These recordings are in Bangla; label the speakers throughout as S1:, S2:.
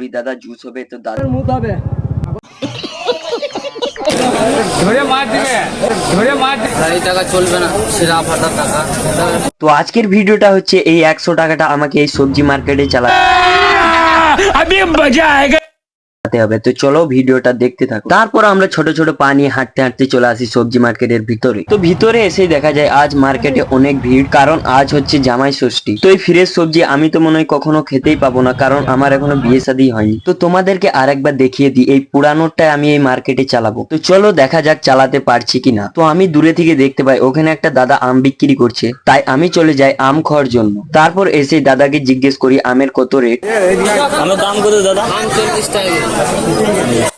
S1: ওই দাদা জুস হবে তো দাদার
S2: মুখ মার দিবে ধরে মার দিবে
S3: গাড়ি টাকা চলবে না সেরা ফাটা টাকা।
S1: তো আজকের ভিডিওটা হচ্ছে এই একশো টাকাটা আমাকে এই সবজি মার্কেটে চালাতে
S2: হাঁটতে
S1: হবে। তো চলো ভিডিওটা দেখতে থাকো। তারপর আমরা ছোট ছোট পানি হাঁটতে হাঁটতে চলে আসি সবজি মার্কেটের ভিতরে। তো ভিতরে এসে দেখা যায় আজ মার্কেটে অনেক ভিড় কারণ আজ হচ্ছে জামাই ষষ্ঠী। তো এই ফ্রেশ সবজি আমি তো মনে হয় কখনো খেতেই পাবো না কারণ আমার এখনও বিয়ে সাদি হয়নি। তো তোমাদেরকে আরেকবার দেখিয়ে দিই এই পুরানোটা আমি এই মার্কেটে চালাবো। তো চলো দেখা যাক চালাতে পারছি কিনা। তো আমি দূরে থেকে দেখতে পাই ওখানে একটা দাদা আম বিক্রি করছে। তাই আমি চলে যাই আম খাওয়ার জন্য। তারপর এসে দাদাকে জিজ্ঞেস করি আমের কত রেট?
S3: আমের দাম কত দাদা? আম টাকা।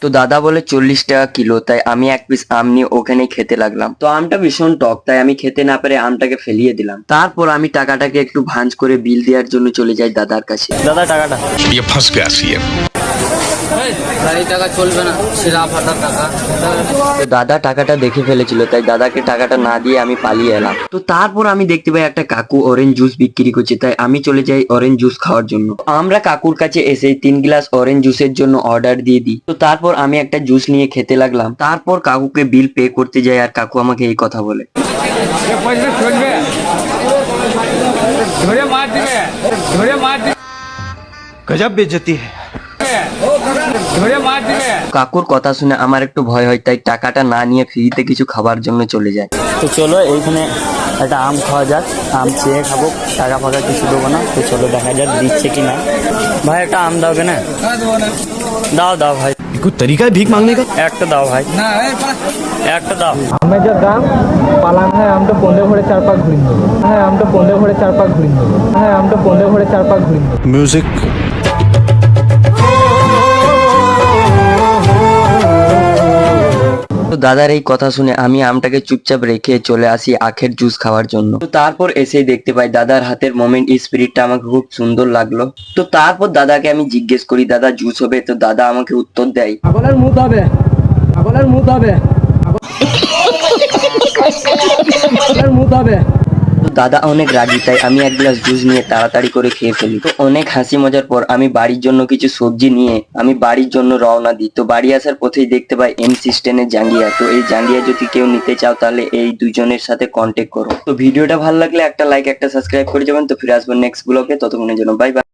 S1: তো দাদা বলে চল্লিশ টাকা কিলো তাই আমি এক পিস আম নিয়ে ওখানে খেতে লাগলাম। তো আমটা ভীষণ টক তাই আমি খেতে না পেরে আমটাকে ফেলিয়ে দিলাম। তারপর আমি টাকাটাকে একটু ভাঁজ করে বিল দেওয়ার জন্য চলে যাই দাদার কাছে। দাদা টাকাটা।
S3: গাড়ি টাকা চলবে না সেরা ফাটা টাকা
S1: তো দাদা টাকাটা দেখে ফেলেছিল তাই দাদাকে টাকাটা না দিয়ে আমি পালিয়ে এলাম তো তারপর আমি দেখতে পাই একটা কাকু অরেঞ্জ জুস বিক্রি করছে তাই আমি চলে যাই অরেঞ্জ জুস খাওয়ার জন্য আমরা কাকুর কাছে এসে তিন গ্লাস অরেঞ্জ জুসের জন্য অর্ডার দিয়ে দিই তো তারপর আমি একটা জুস নিয়ে খেতে লাগলাম তারপর কাকুকে বিল পে করতে যাই আর কাকু আমাকে এই কথা বলে
S2: এ পয়সা চলবে ধরে মার দিবে ধরে মার দিবে
S4: गजब बेइज्जती है
S2: ধরে মার দিবে
S1: কাকুর কথা শুনে আমার একটু ভয় হয় তাই টাকাটা না নিয়ে ফ্রিতে কিছু খাবার জন্য চলে যায়
S5: তো চলো এইখানে একটা আম খাওয়া যাক আম চেয়ে খাবো টাকা ফাঁকা কিছু দেবো না তো চলো দেখা যাক দিচ্ছে কি না ভাই একটা আম দাও কেন দাও দাও ভাই
S4: कोई तरीका है भीख मांगने का
S5: একটা দাও ভাই একটা দাও
S6: আমের যা দাম পালান হ্যাঁ আমটা পনেরো ঘরে চার পাক ঘুরিয়ে দেবো হ্যাঁ আমটা পনেরো ঘরে চার পাক ঘুরিয়ে দেবো হ্যাঁ আমটা পনেরো ঘরে চার পাক ঘুরিয়ে দেবো
S4: म्यूजिक
S1: দাদার এই কথা শুনে আমি আমটাকে চুপচাপ রেখে চলে আসি আখের জুস খাওয়ার জন্য। তো তারপর এসেই দেখতে পাই দাদার হাতের মোমেন্ট স্পিরিটটা আমাকে খুব সুন্দর লাগল। তো তারপর দাদাকে আমি জিজ্ঞেস করি, দাদা, জুস হবে? তো দাদা আমাকে উত্তর দেয়
S6: পাগলের মুদ হবে পাগলের মুখ হবে পাগলের মুখ হবে।
S1: দাদা অনেক রাগি, তাই আমি এক গ্লাস জুস নিয়ে তাড়াতাড়ি করে খেয়ে ফেলি। তো অনেক হাসি মজার পর আমি বাড়ির জন্য কিছু সবজি নিয়ে আমি বাড়ির জন্য রওনা দিই। তো বাড়ি আসার পথেই দেখতে পাই এম সিস্টেনের জাঙ্গিয়া। তো এই জাঙ্গিয়া যদি কেউ নিতে চাও, তাহলে এই দুজনের সাথে কন্টেক্ট করো। তো ভিডিওটা ভালো লাগলে একটা লাইক একটা সাবস্ক্রাইব করে যাবেন। তো ফিরে আসব নেক্সট ব্লগে ততক্ষণের জন্য বাই বাই